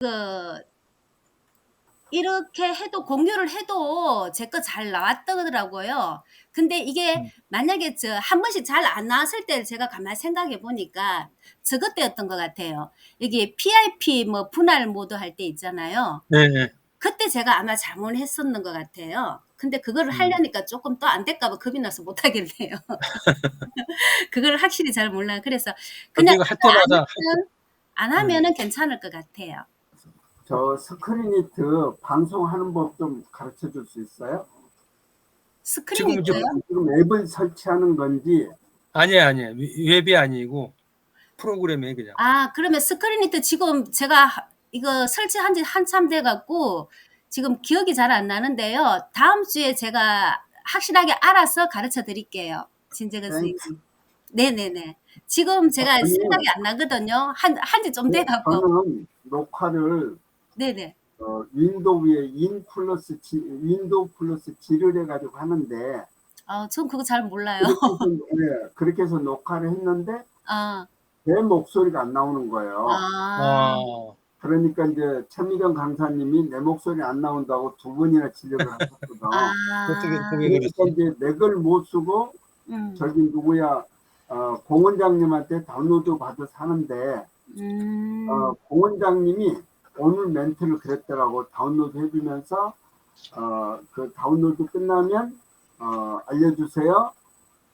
그 이렇게 해도 공유를 해도 제 거 잘 나왔더라고요. 근데 이게 음. 만약에 저 한 번씩 잘 안 나왔을 때 제가 가만히 생각해 보니까 저것 때였던 것 같아요. 이게 PIP 뭐 분할 모드 할 때 있잖아요. 네네. 그때 제가 아마 잘못했었는 것 같아요. 근데 그거를 음. 하려니까 조금 또 안 될까 봐 겁이 나서 못 하겠네요. 그걸 확실히 잘 몰라요. 그래서 그냥 우리가 할 때마다 하면 안 하면은 괜찮을 것 같아요. 저 스크린이트 방송하는 법 좀 가르쳐 줄 수 있어요? 스크린이 지금 이제 있어요? 지금 앱을 설치하는 건지 아니에요, 아니에요. 웹이 아니고 프로그램에 그냥. 아, 그러면 스크린이트 지금 제가 하- 이거 설치한 지 한참 돼 갖고 지금 기억이 잘 안 나는데요. 다음 주에 제가 확실하게 알아서 가르쳐 드릴게요. 진재근 선생님. 네 네 네. 지금 제가 아니, 생각이 안 나거든요. 한, 한지 좀 돼 갖고. 저는 녹화를 네네. 어, 윈도우에 인 플러스 지, 윈도우 플러스 G를 해가지고 하는데 아, 전 그거 잘 몰라요. 그렇게 해서, 네, 그렇게 해서 녹화를 했는데 아, 내 목소리가 안 나오는 거예요. 아, 아, 그러니까 이제 최미경 강사님이 내 목소리 안 나온다고 두 번이나 지적을 하셨거든. 아. 어떻게 그러니까? 이제 맥을 못 쓰고 음, 저기 누구야 어, 공 원장님한테 다운로드 받아 사는데 음, 어, 공 원장님이 오늘 멘트를 그랬더라고 다운로드 해주면서 어, 그 다운로드 끝나면 어, 알려주세요.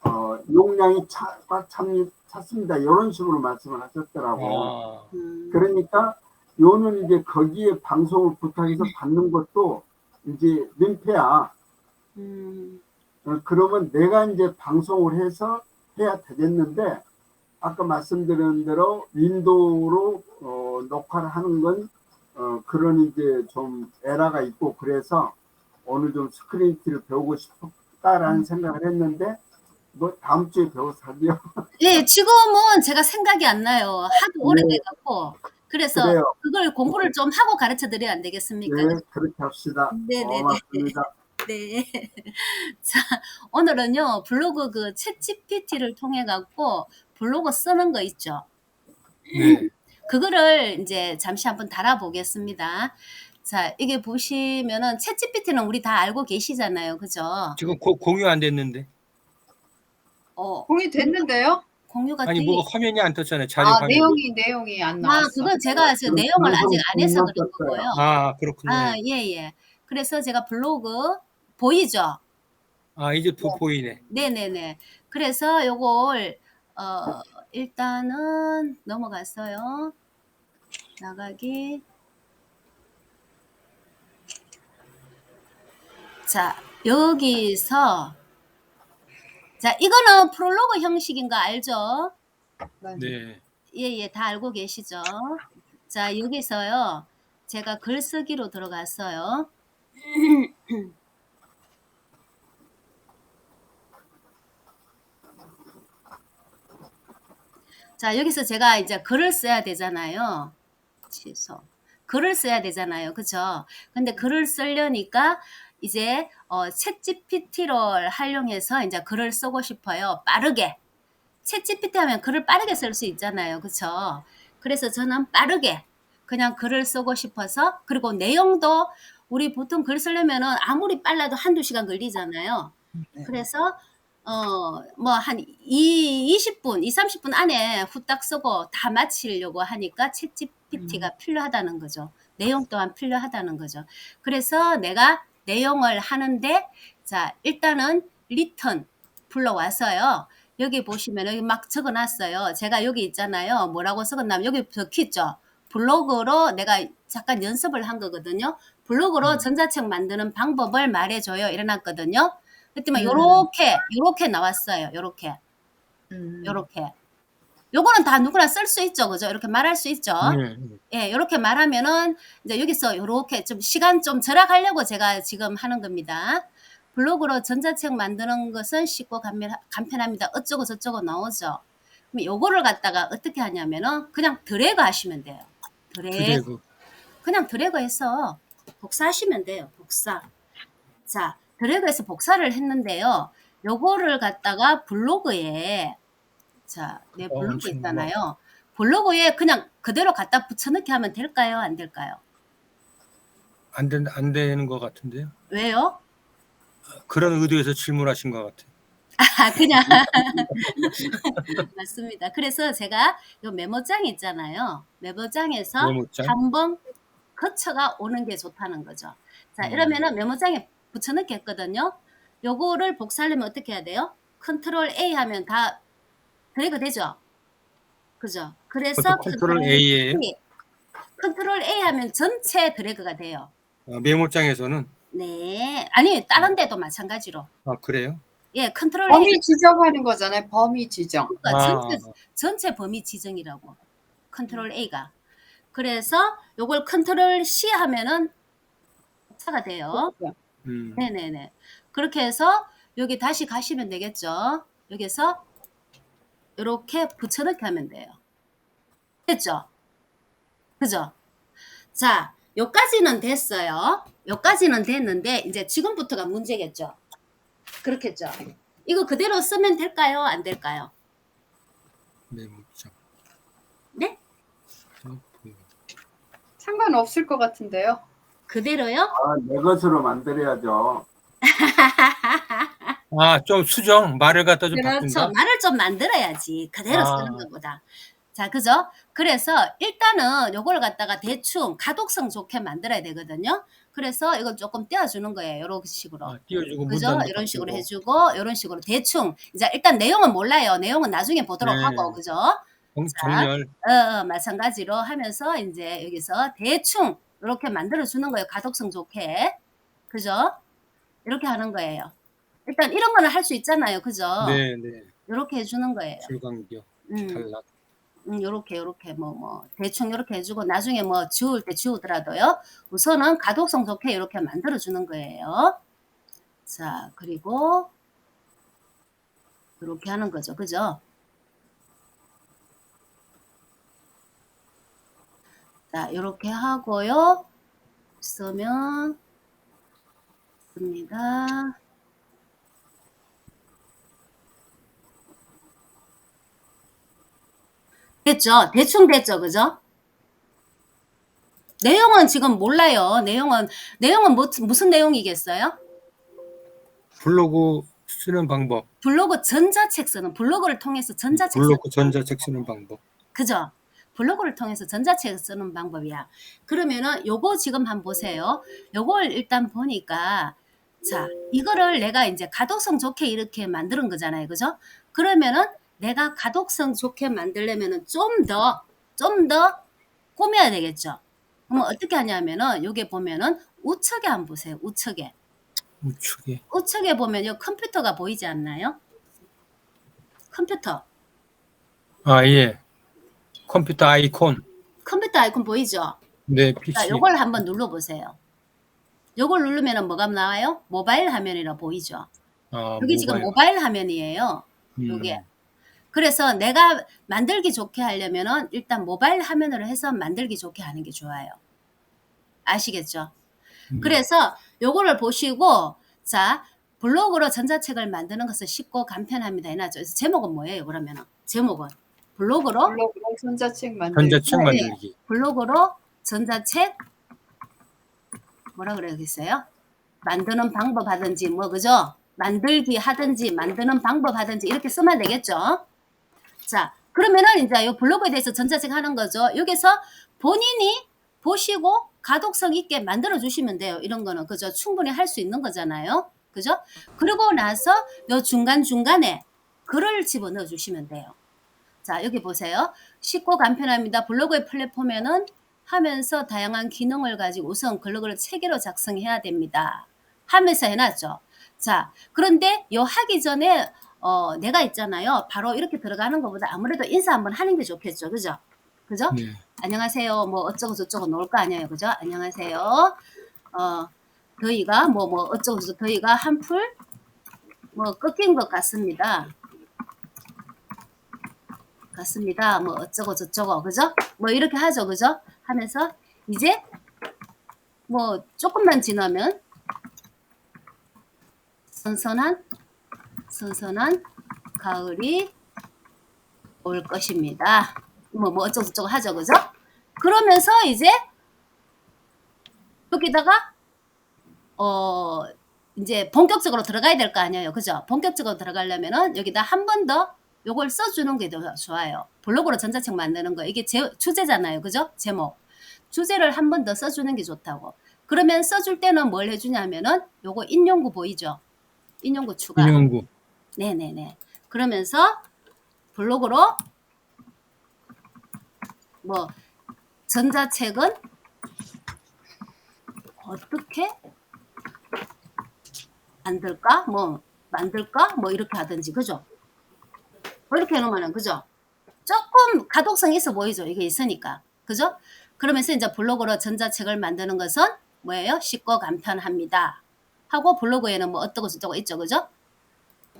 어, 용량이 차, 꽉 찼, 찼습니다. 이런 식으로 말씀을 하셨더라고. 아, 음. 그러니까 요는 이제 거기에 방송을 부탁해서 받는 것도 이제 민폐야. 음, 어, 그러면 내가 이제 방송을 해서 해야 되겠는데 아까 말씀드린 대로 윈도우로 어, 녹화를 하는 건 어, 그런 이제 좀 에러가 있고 그래서 오늘 좀 스크린티를 배우고 싶다라는 생각을 했는데 뭐 다음 주에 배워서 하죠. 예, 지금은 제가 생각이 안 나요. 하도 오래돼갖고. 그래서 네. 그래요. 그걸 공부를 좀 하고 가르쳐 드려야 안 되겠습니까? 네, 그렇게 합시다. 네 네네. 고맙습니다. 네. 자, 오늘은요, 블로그 그 챗GPT를 통해 갖고 블로그 쓰는 거 있죠. 네. 그거를 이제 잠시 한번 달아보겠습니다. 자, 이게 보시면은 챗GPT는 우리 다 알고 계시잖아요. 그죠? 지금 고, 공유 안 됐는데. 어, 공이 됐는데요? 공유가 아니 되게 뭐가 화면이 안 떴잖아요. 자료 아 화면. 내용이 내용이 안 아, 나왔어. 그건 제가 저 내용을 아직 안 해서 그런 거고요. 아 그렇군요. 아, 예, 예. 그래서 제가 블로그 보이죠? 아 이제 보, 보이네. 네네네. 그래서 요걸, 어, 일단은 넘어갔어요. 나가기. 자, 여기서, 자, 이거는 프롤로그 형식인 거 알죠? 네. 예, 예, 다 알고 계시죠? 자, 여기서요. 제가 글쓰기로 들어갔어요. 자, 여기서 제가 이제 글을 써야 되잖아요. 취소. 글을 써야 되잖아요. 그죠? 근데 글을 쓰려니까 이제 어, 챗 GPT를 활용해서 이제 글을 쓰고 싶어요. 빠르게. 챗 GPT 하면 글을 빠르게 쓸 수 있잖아요. 그쵸? 그래서 저는 빠르게 그냥 글을 쓰고 싶어서 그리고 내용도 우리 보통 글 쓰려면은 아무리 빨라도 한두 시간 걸리잖아요. 그래서 어 뭐한 20분, 2, 30분 안에 후딱 쓰고 다 마치려고 하니까 챗 GPT가 필요하다는 거죠. 내용 또한 필요하다는 거죠. 그래서 내가 내용을 하는데 자, 일단은 리턴 불러왔어요. 여기 보시면 여기 막 적어놨어요. 제가 여기 있잖아요. 뭐라고 적었냐면 여기 적혀있죠. 블로그로 내가 잠깐 연습을 한 거거든요. 블로그로 음. 전자책 만드는 방법을 말해줘요. 이래놨거든요. 그랬더니 음. 요렇게 요렇게 나왔어요. 요렇게 음. 요렇게. 요거는 다 누구나 쓸 수 있죠. 그죠? 이렇게 말할 수 있죠. 네. 예, 요렇게 말하면은 이제 여기서 요렇게 좀 시간 좀 절약하려고 제가 지금 하는 겁니다. 블로그로 전자책 만드는 것은 쉽고 간편, 간편합니다. 어쩌고 저쩌고 나오죠. 그럼 요거를 갖다가 어떻게 하냐면은 그냥 드래그 하시면 돼요. 드래그. 드래그. 그냥 드래그 해서 복사하시면 돼요. 복사. 자, 드래그해서 복사를 했는데요. 요거를 갖다가 블로그에 자, 내 어, 블로그 엄청 있잖아요. 블로그에 그냥 그대로 갖다 붙여넣기 하면 될까요? 안 될까요? 안, 된, 안 되는 것 같은데요. 왜요? 그런 의도에서 질문하신 것 같아요. 아, 그냥. 맞습니다. 그래서 제가 요 메모장 있잖아요. 메모장에서 메모장. 한번 거쳐가 오는 게 좋다는 거죠. 자, 음. 이러면은 메모장에 붙여넣기 했거든요. 요거를 복사하려면 어떻게 해야 돼요? 컨트롤 A 하면 다 드래그 되죠? 그죠? 그래서 컨트롤 A예요. 컨트롤 A 하면 전체 드래그가 돼요. 아, 메모장에서는 네. 아니, 다른 데도 마찬가지로. 아 그래요? 예, 컨트롤 A. 범위 지정하는 거잖아요. 범위 지정. 그러니까 아, 전체 전체 범위 지정이라고. 컨트롤 A가. 그래서 요걸 컨트롤 C 하면은 차가 돼요. 음, 네네네. 그렇게 해서 여기 다시 가시면 되겠죠. 여기서 이렇게 붙여넣기 하면 돼요. 됐죠? 그죠? 자, 요까지는 됐어요. 요까지는 됐는데 이제 지금부터가 문제겠죠. 그렇겠죠. 이거 그대로 쓰면 될까요? 안 될까요? 네? 어, 보여. 상관없을 것 같은데요. 그대로요? 아, 내 것으로 만들어야죠. 아, 좀 수정 말을 갖다 좀 그렇죠. 바꾼다. 말을 좀 만들어야지. 그대로 아. 쓰는 것보다. 자, 그죠? 그래서 일단은 요걸 갖다가 대충 가독성 좋게 만들어야 되거든요. 그래서 이걸 조금 떼어주는 거예요. 이런 식으로. 아, 띄워주고 그죠? 이런 식으로 바꾸고. 해주고, 이런 식으로 대충. 이제 일단 내용은 몰라요. 내용은 나중에 보도록 네. 하고, 그죠? 정- 자. 정렬. 어, 어, 마찬가지로 하면서 이제 여기서 대충 이렇게 만들어주는 거예요. 가독성 좋게. 그죠? 이렇게 하는 거예요. 일단 이런 거는 할 수 있잖아요. 그죠? 네, 네. 이렇게 해주는 거예요. 불간격, 음. 탈락. 음, 요렇게 요렇게 뭐 뭐 대충 요렇게 해주고 나중에 뭐 지울 때 지우더라도요 우선은 가독성 좋게 이렇게 만들어 주는 거예요 자 그리고 이렇게 하는 거죠 그죠 자 이렇게 하고요 쓰면 씁니다 됐죠? 대충 됐죠? 그죠? 내용은 지금 몰라요. 내용은, 내용은 뭐, 무슨 내용이겠어요? 블로그 쓰는 방법. 블로그 전자책 쓰는, 블로그를 통해서 전자책 쓰는, 블로그 전자책 쓰는 방법. 그죠? 블로그를 통해서 전자책 쓰는 방법이야. 그러면은 요거 지금 한번 보세요. 요걸 일단 보니까, 자, 이거를 내가 이제 가독성 좋게 이렇게 만드는 거잖아요. 그죠? 그러면은 내가 가독성 좋게 만들려면은 좀 더, 좀 더 꾸며야 되겠죠? 그러면 어떻게 하냐면은 요게 보면은 우측에 한번 보세요. 우측에. 우측에. 우측에 보면 요 컴퓨터가 보이지 않나요? 컴퓨터. 아, 예. 컴퓨터 아이콘. 컴퓨터 아이콘 보이죠? 네, PC. 자, 요걸 한번 눌러보세요. 요걸 누르면 뭐가 나와요? 모바일 화면이라 보이죠? 아, 여기 지금 모바일 화면이에요. 음. 요게. 그래서 내가 만들기 좋게 하려면은 일단 모바일 화면으로 해서 만들기 좋게 하는 게 좋아요. 아시겠죠? 음. 그래서 요거를 보시고 자 블로그로 전자책을 만드는 것은 쉽고 간편합니다. 해놨죠. 그래서 제목은 뭐예요? 그러면은 제목은 블로그로 블로그로 전자책 만들기. 전자책 네. 만들기. 블로그로 전자책 뭐라 그래야겠어요? 만드는 방법 하든지 뭐 그죠? 만들기 하든지 만드는 방법 하든지 이렇게 쓰면 되겠죠? 자 그러면은 이제 이 블로그에 대해서 전자책 하는 거죠. 여기서 본인이 보시고 가독성 있게 만들어 주시면 돼요. 이런 거는 그죠? 충분히 할 수 있는 거잖아요. 그죠? 그러고 나서 요 중간 중간에 글을 집어넣어 주시면 돼요. 자 여기 보세요. 쉽고 간편합니다. 블로그의 플랫폼에는 하면서 다양한 기능을 가지고 우선 블로그를 체계로 작성해야 됩니다. 하면서 해놨죠. 자, 그런데 요 하기 전에 어, 내가 있잖아요. 바로 이렇게 들어가는 것보다 아무래도 인사 한번 하는 게 좋겠죠. 그죠? 그죠? 네. 안녕하세요. 뭐 어쩌고 저쩌고 놓을 거 아니에요. 그죠? 안녕하세요. 어, 더위가 뭐 뭐 어쩌고 저쩌고 더위가 한풀 뭐 꺾인 것 같습니다. 같습니다. 뭐 어쩌고 저쩌고 그죠? 뭐 이렇게 하죠. 그죠? 하면서 이제 뭐 조금만 지나면 선선한 선선한 가을이 올 것입니다. 뭐, 뭐 어쩌고 저쩌고 하죠. 그죠? 그러면서 이제 여기다가 어 이제 본격적으로 들어가야 될 거 아니에요. 그죠? 본격적으로 들어가려면은 여기다 한 번 더 요걸 써주는 게 더 좋아요. 블로그로 전자책 만드는 거. 이게 제, 주제잖아요. 그죠? 제목. 주제를 한 번 더 써주는 게 좋다고. 그러면 써줄 때는 뭘 해주냐면은 요거 인용구 보이죠? 인용구 추가. 인용구. 네네네. 그러면서 블로그로 뭐 전자책은 어떻게 만들까? 뭐 만들까? 뭐 이렇게 하든지 그죠? 뭐 이렇게 해놓으면은 그죠? 조금 가독성 있어 보이죠? 이게 있으니까 그죠? 그러면서 이제 블로그로 전자책을 만드는 것은 뭐예요? 쉽고 간편합니다. 하고 블로그에는 뭐 어떠고 저쩌고 있죠, 그죠?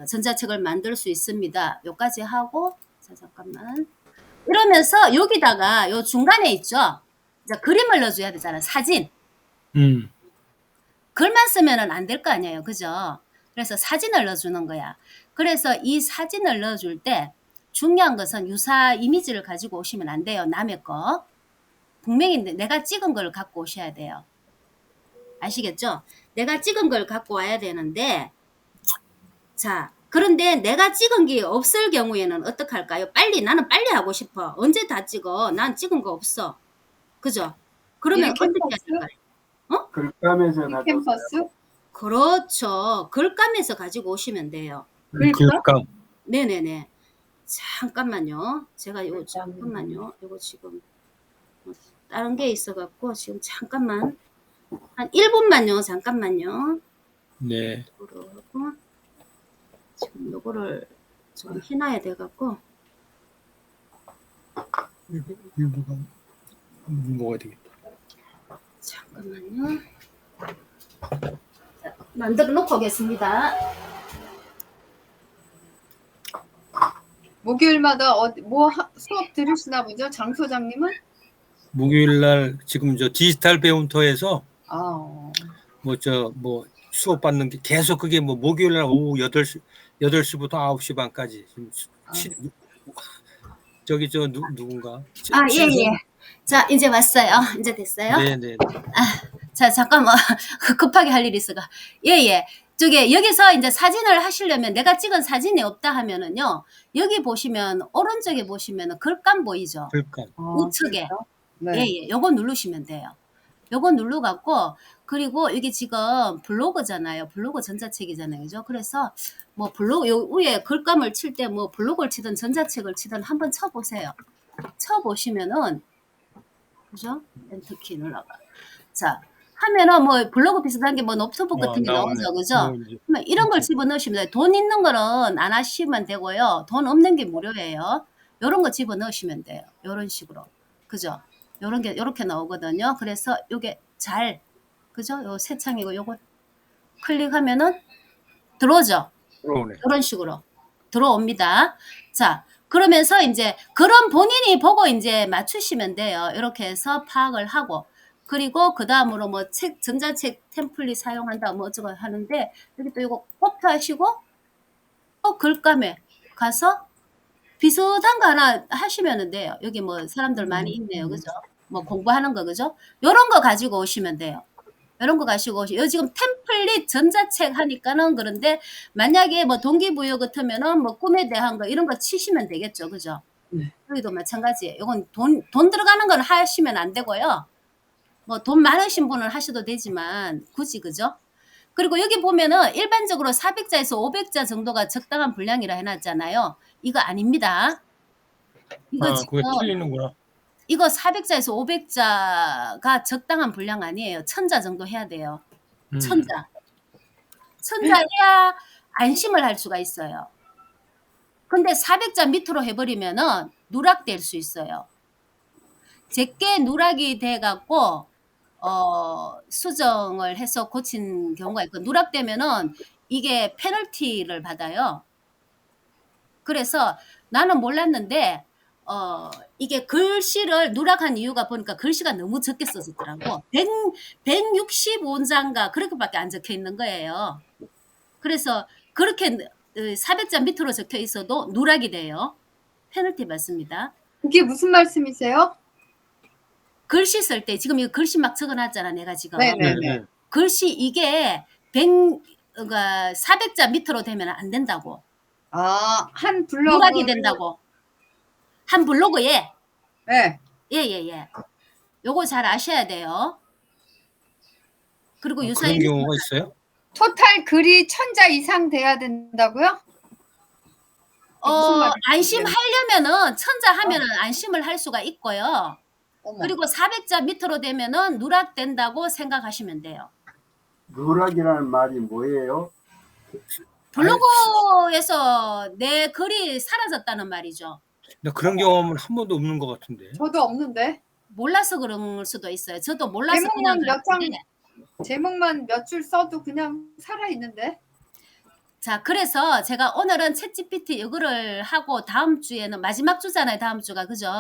전자책을 만들 수 있습니다. 요까지 하고 자 잠깐만 이러면서 여기다가 요 중간에 있죠. 이제 그림을 넣어줘야 되잖아. 사진. 음. 글만 쓰면은 안 될 거 아니에요. 그죠? 그래서 사진을 넣어주는 거야. 그래서 이 사진을 넣어줄 때 중요한 것은 유사 이미지를 가지고 오시면 안 돼요. 남의 거. 분명히 내- 내가 찍은 걸 갖고 오셔야 돼요. 아시겠죠? 내가 찍은 걸 갖고 와야 되는데, 자, 그런데 내가 찍은 게 없을 경우에는 어떡할까요? 빨리, 나는 빨리 하고 싶어. 언제 다 찍어? 난 찍은 거 없어. 그죠? 그러면 이 어떻게 캠퍼스? 할까요? 글감에서 이 가져오세요. 캠퍼스? 그렇죠. 글감에서 가지고 오시면 돼요. 그러니까? 글감. 네네네. 잠깐만요. 제가 요 잠깐만요. 요거 지금 뭐 다른 게 있어 갖고 지금 잠깐만 한 1분만요. 잠깐만요. 네. 하고 지금 요거를 좀 해놔야 돼 갖고 일부가 먹어야 되겠다. 잠깐만요. 자, 만들어 놓고 오겠습니다. 목요일마다 어디 뭐 하- 수업 들으시나 보죠? 장 소장님은? 목요일 날 지금 저 디지털 배움터에서 아, 어. 뭐저뭐 수업 받는 게 계속 그게 뭐 목요일 날 오후 8시 8시부터 9시 반까지 지금 수- 아. 시- 저기 저 누, 누군가 아, 예, 예. 자, 이제 왔어요. 이제 됐어요. 네, 네. 자, 잠깐만. 급하게 할 일이 있어가. 예, 예. 저기, 여기서 이제 사진을 하시려면 내가 찍은 사진이 없다 하면은요, 여기 보시면, 오른쪽에 보시면은 글감 보이죠? 글감. 아, 우측에. 그래요? 예, 네. 예. 요거 누르시면 돼요. 요거 누르 갖고, 그리고 이게 지금 블로그잖아요. 블로그 전자책이잖아요. 그죠? 그래서 뭐 블로그, 요 위에 글감을 칠 때 뭐 블로그를 치든 전자책을 치든 한번 쳐 보세요. 쳐 보시면은, 그죠? 엔터키 눌러가. 자, 하면은 뭐 블로그 비슷한 게 뭐 노트북 같은 게 어, 나오네. 나오죠. 그죠? 뭐 이제 그러면 이런 걸 집어넣으시면 돼요. 돈 있는 거는 안 하시면 되고요. 돈 없는 게 무료예요. 요런 거 집어넣으시면 돼요. 요런 식으로. 그죠? 요런 게, 요렇게 나오거든요. 그래서 요게 잘, 그죠? 요 새 창이고 요거 클릭하면은 들어오죠? 들어오네. 이런 식으로 들어옵니다. 자, 그러면서 이제 그런 본인이 보고 이제 맞추시면 돼요. 이렇게 해서 파악을 하고 그리고 그 다음으로 뭐 책 전자책 템플릿 사용한다 뭐 어쩌고 하는데 여기 또 이거 꼽혀 하시고 또 글감에 가서 비슷한 거 하나 하시면 돼요. 여기 뭐 사람들 많이 있네요. 그죠? 뭐 공부하는 거 그죠? 요런 거 가지고 오시면 돼요. 이런 거 가지고 오시. 요 지금 템플릿 전자책 하니까는 그런데 만약에 뭐 동기부여 같으면은 뭐 꿈에 대한 거 이런 거 치시면 되겠죠. 그죠? 네. 여기도 마찬가지예요. 이건 돈, 돈 들어가는 건 하시면 안 되고요. 뭐 돈 많으신 분은 하셔도 되지만 굳이 그죠? 그리고 여기 보면은 일반적으로 400자에서 500자 정도가 적당한 분량이라 해놨잖아요. 이거 아닙니다. 이거 아, 지금 그게 틀리는구나. 이거 400자에서 500자가 적당한 분량 아니에요. 1000자 정도 해야 돼요. 음. 천자. 천자 해야 안심을 할 수가 있어요. 근데 400자 밑으로 해버리면은 누락될 수 있어요. 제게 누락이 돼갖고 어, 수정을 해서 고친 경우가 있고 누락되면은 이게 페널티를 받아요. 그래서 나는 몰랐는데 어, 이게 글씨를 누락한 이유가 보니까 글씨가 너무 적게 써졌더라고. 100, 165자인가 그렇게밖에 안 적혀 있는 거예요. 그래서 그렇게 400자 밑으로 적혀 있어도 누락이 돼요. 페널티 받습니다. 그게 무슨 말씀이세요? 글씨 쓸 때 지금 이거 글씨 막 적어놨잖아 내가 지금. 네, 네. 네, 네. 글씨 이게 100 그러니까 400자 밑으로 되면 안 된다고. 아, 한 블로그. 누락이 된다고. 한 블로그에 네. 예예 예, 요거 잘 아셔야 돼요. 그리고 어, 유사인 그런 경우가 있어요? 토탈 글이 천자 이상 돼야 된다고요? 어, 무슨? 안심하려면은 천자 하면은 안심을 할 수가 있고요. 어머. 그리고 400자 밑으로 되면은 누락된다고 생각하시면 돼요. 누락이라는 말이 뭐예요? 블로그에서 내 글이 사라졌다는 말이죠. 나 그런 경험은 한 번도 없는 것 같은데. 저도 없는데. 몰라서 그런 수도 있어요. 저도 몰라서 제목만 그냥 몇 장- 그랬는데. 제목만 몇 줄 써도 그냥 살아 있는데. 자, 그래서 제가 오늘은 챗GPT 이거를 하고 다음 주에는 마지막 주잖아요. 다음 주가 그죠?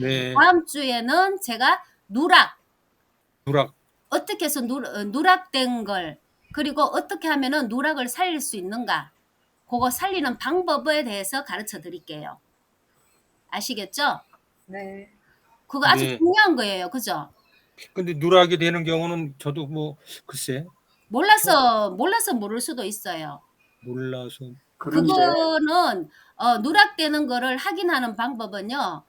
네. 다음 주에는 제가 누락 누락. 어떻게 해서 누, 어, 누락된 걸 그리고 어떻게 하면은 누락을 살릴 수 있는가 그거 살리는 방법에 대해서 가르쳐 드릴게요. 아시겠죠? 네. 그거 아주 네. 중요한 거예요. 그죠? 근데 누락이 되는 경우는 저도 뭐 글쎄 몰라서 몰라서 모를 수도 있어요. 몰라서 그런데 그거는 어, 누락되는 거를 확인하는 방법은요.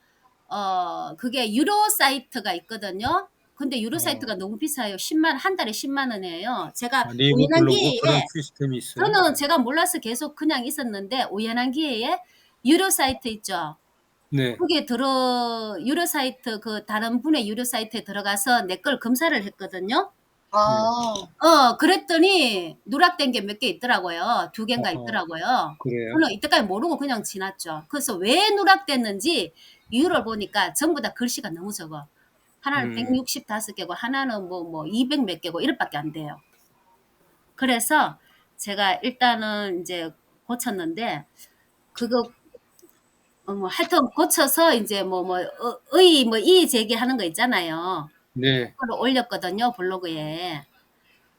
어, 그게 유료 사이트가 있거든요. 근데 유료 어. 사이트가 너무 비싸요. 10만 한 달에 10만 원이에요. 제가 아, 네이버 우연한 블로그 기회에 그런 시스템이 있어요. 저는 제가 몰라서 계속 그냥 있었는데 우연한 기회에 유료 사이트 있죠. 네. 거기에 들어 유료 사이트 그 다른 분의 유료 사이트에 들어가서 내 걸 검사를 했거든요. 아. 어 그랬더니 누락된 게 몇 개 있더라고요. 두 개인가 어허. 있더라고요. 그래요. 저는 이때까지 모르고 그냥 지났죠. 그래서 왜 누락됐는지 이유를 보니까 전부 다 글씨가 너무 적어. 하나는 음. 165 개고 하나는 뭐 뭐 200 몇 개고 이렇게밖에 안 돼요. 그래서 제가 일단은 이제 고쳤는데 그거 어, 뭐 하여튼 고쳐서 이제 뭐뭐의 뭐 이의 제기하는 거 있잖아요. 네. 그걸 올렸거든요 블로그에.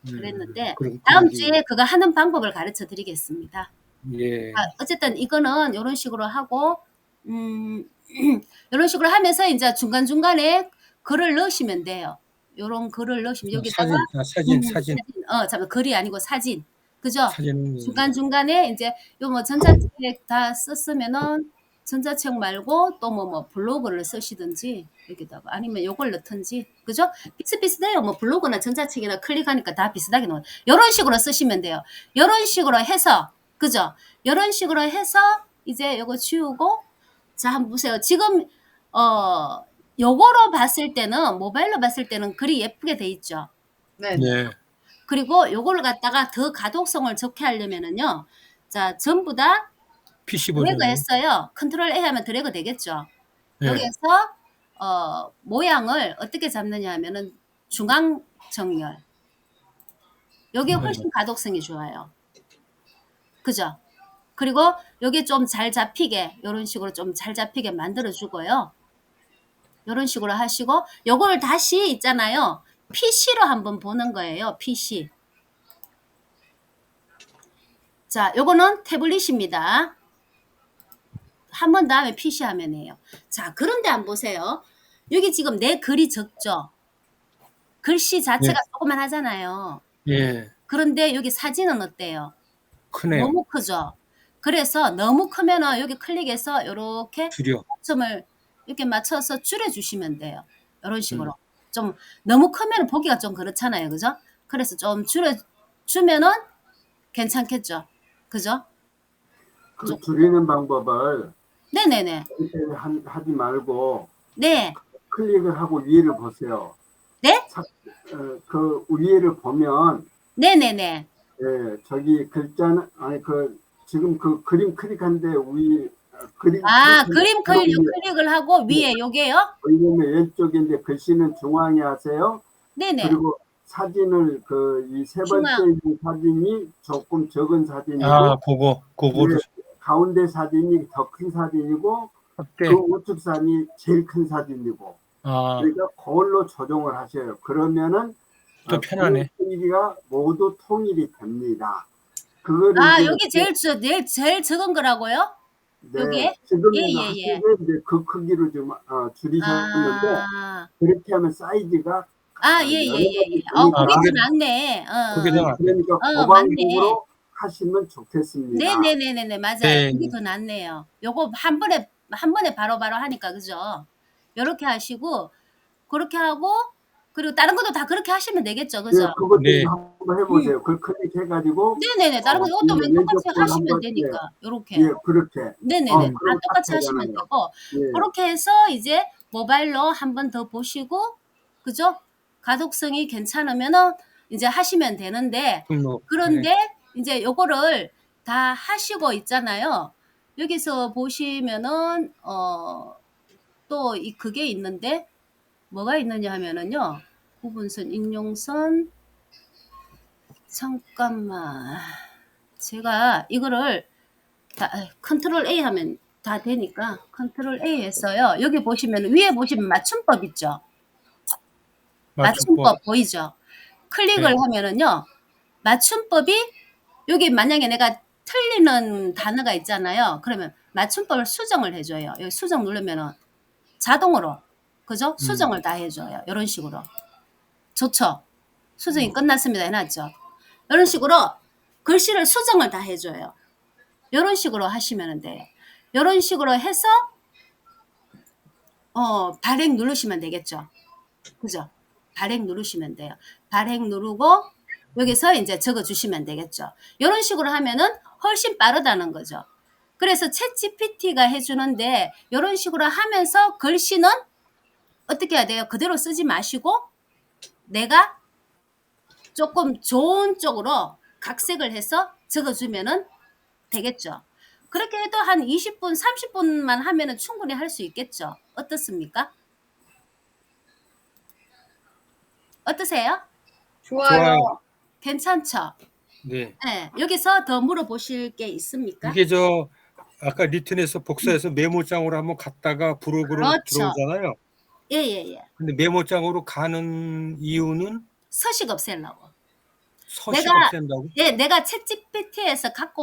음, 그랬는데 그런- 다음 주에 그거 하는 방법을 가르쳐 드리겠습니다. 예. 아, 어쨌든 이거는 이런 식으로 하고 음 이런 식으로 하면서 이제 중간 중간에 글을 넣으시면 돼요. 이런 글을 넣으시면 여기다가 사진, 아, 사진, 음, 사진, 어 잠깐 글이 아니고 사진 그죠? 사진. 중간 중간에 이제 요 뭐 전자책 다 썼으면은 전자책 말고 또 뭐 뭐 블로그를 쓰시든지 여기다가 아니면 요걸 넣든지 그죠? 비슷비슷해요. 뭐 블로그나 전자책이나 클릭하니까 다 비슷하게 나와요. 이런 식으로 쓰시면 돼요. 이런 식으로 해서 그죠? 이런 식으로 해서 이제 요거 지우고 자 한번 보세요. 지금 어 요거로 봤을 때는 모바일로 봤을 때는 글이 예쁘게 돼 있죠. 네. 네. 그리고 요거를 갖다가 더 가독성을 좋게 하려면은요. 자, 전부 다 PC 버전. 드래그 했어요. 컨트롤 A 하면 드래그 되겠죠. 네. 여기에서 어, 모양을 어떻게 잡느냐 하면은 중앙 정렬. 네. 훨씬 가독성이 좋아요. 그죠? 그리고 요게 좀잘 잡히게 요런 식으로 좀 잘 잡히게 만들어 주고요. 요런 식으로 하시고 요걸 다시 있잖아요. PC로 한번 보는 거예요. PC. 자, 요거는 태블릿입니다. 한 번 다음에 PC 화면이에요. 자, 그런데 안 보세요. 여기 지금 내 글이 적죠. 글씨 자체가 조그만 하잖아요. 예. 그런데 여기 사진은 어때요? 크네요. 너무 크죠. 그래서 너무 크면은 여기 클릭해서 이렇게 줄여. 점을 이렇게 맞춰서 줄여주시면 돼요. 이런 식으로. 음. 좀 너무 크면 보기가 좀 그렇잖아요. 그죠? 그래서 좀 줄여주면은 괜찮겠죠. 그죠? 그 줄이는 방법을 네네네. 한- 하지 말고 네. 클릭을 하고 위를 보세요. 네? 사- 어, 그 위에를 보면 네네네. 예, 저기 글자는 아니 그 지금 그 그림 클릭한데 위 어, 그림 아, 그림 클릭, 클릭을 하고 위에 요게요? 왜냐면 왼쪽인데 글씨는 중앙에 하세요. 네네. 그리고 사진을 그 이 세 번째 중앙. 있는 사진이 조금 적은 사진이고 아, 그거, 그거를 네. 가운데 사진이 더 큰 사진이고 확대. 그 우측 사진이 제일 큰 사진이고 아, 그러니까 그걸로 조정을 하셔요. 그러면은 또 편하네. 분위기가 모두 통일이 됩니다. 그거를 아, 이제 여기 제일, 저, 제일, 제일 적은 거라고요? 네, 요게? 지금은 예, 예, 예. 이제 그 크기로 좀 어, 줄이셨는데 아, 그렇게 하면 사이즈가 아, 예, 예, 예, 예. 어, 그게 더 낫네. 어. 그게 더 낫- 그러니까 어, 거방국으로 하시면 좋겠습니다. 네네네네네 맞아요. 네. 그게 더 낫네요. 요거 한 번에 한 번에 바로바로 하니까 그죠? 요렇게 하시고 그렇게 하고 그리고 다른 것도 다 그렇게 하시면 되겠죠, 예, 그죠? 그것도 네. 한번 해보세요. 그 클릭 해가지고 네네네 다른 거 어, 이것도 이 똑같이 왼쪽 분 하시면 되니까 요렇게 예, 그렇게 네네네 어, 다 그럼 똑같이 딱 하시면 되잖아요. 되고 예. 그렇게 해서 이제 모바일로 한 번 더 보시고 그죠? 가독성이 괜찮으면은 이제 하시면 되는데 등록. 그런데 이제 요거를 다 하시고 있잖아요. 여기서 보시면은 어 또 이 그게 있는데 뭐가 있느냐 하면은요. 구분선 인용선 잠깐만 제가 이거를 다 컨트롤 A 하면 다 되니까 컨트롤 A 했어요. 여기 보시면 위에 보시면 맞춤법 있죠. 맞춤법. 맞춤법 보이죠? 클릭을 네. 하면은요. 맞춤법이 여기 만약에 내가 틀리는 단어가 있잖아요. 그러면 맞춤법을 수정을 해줘요. 여기 수정 누르면은 자동으로 그죠? 수정을 다 해줘요. 이런 식으로 좋죠? 수정이 끝났습니다. 해놨죠? 이런 식으로 글씨를 수정을 다 해줘요. 이런 식으로 하시면 돼요. 이런 식으로 해서 어 발행 누르시면 되겠죠? 그죠? 발행 누르시면 돼요. 발행 누르고 여기서 이제 적어 주시면 되겠죠. 이런 식으로 하면은 훨씬 빠르다는 거죠. 그래서 챗 GPT가 해주는데 이런 식으로 하면서 글씨는 어떻게 해야 돼요? 그대로 쓰지 마시고 내가 조금 좋은 쪽으로 각색을 해서 적어주면은 되겠죠. 그렇게 해도 한 20분, 30분만 하면은 충분히 할 수 있겠죠. 어떻습니까? 어떠세요? 좋아요. 좋아요. 괜찮죠? 네. 네. 여기서 더 물어보실 게 있습니까? 이게 저 아까 리튼에서 복사해서 메모장으로 한번 갔다가 부록으로 그렇죠. 들어오잖아요. 예, 예, 예. 근데 메모장으로 가는 이유는 서식 없애려고. 서식 내가- 없앤다고? 예, 내가 챗 GPT에서 갖고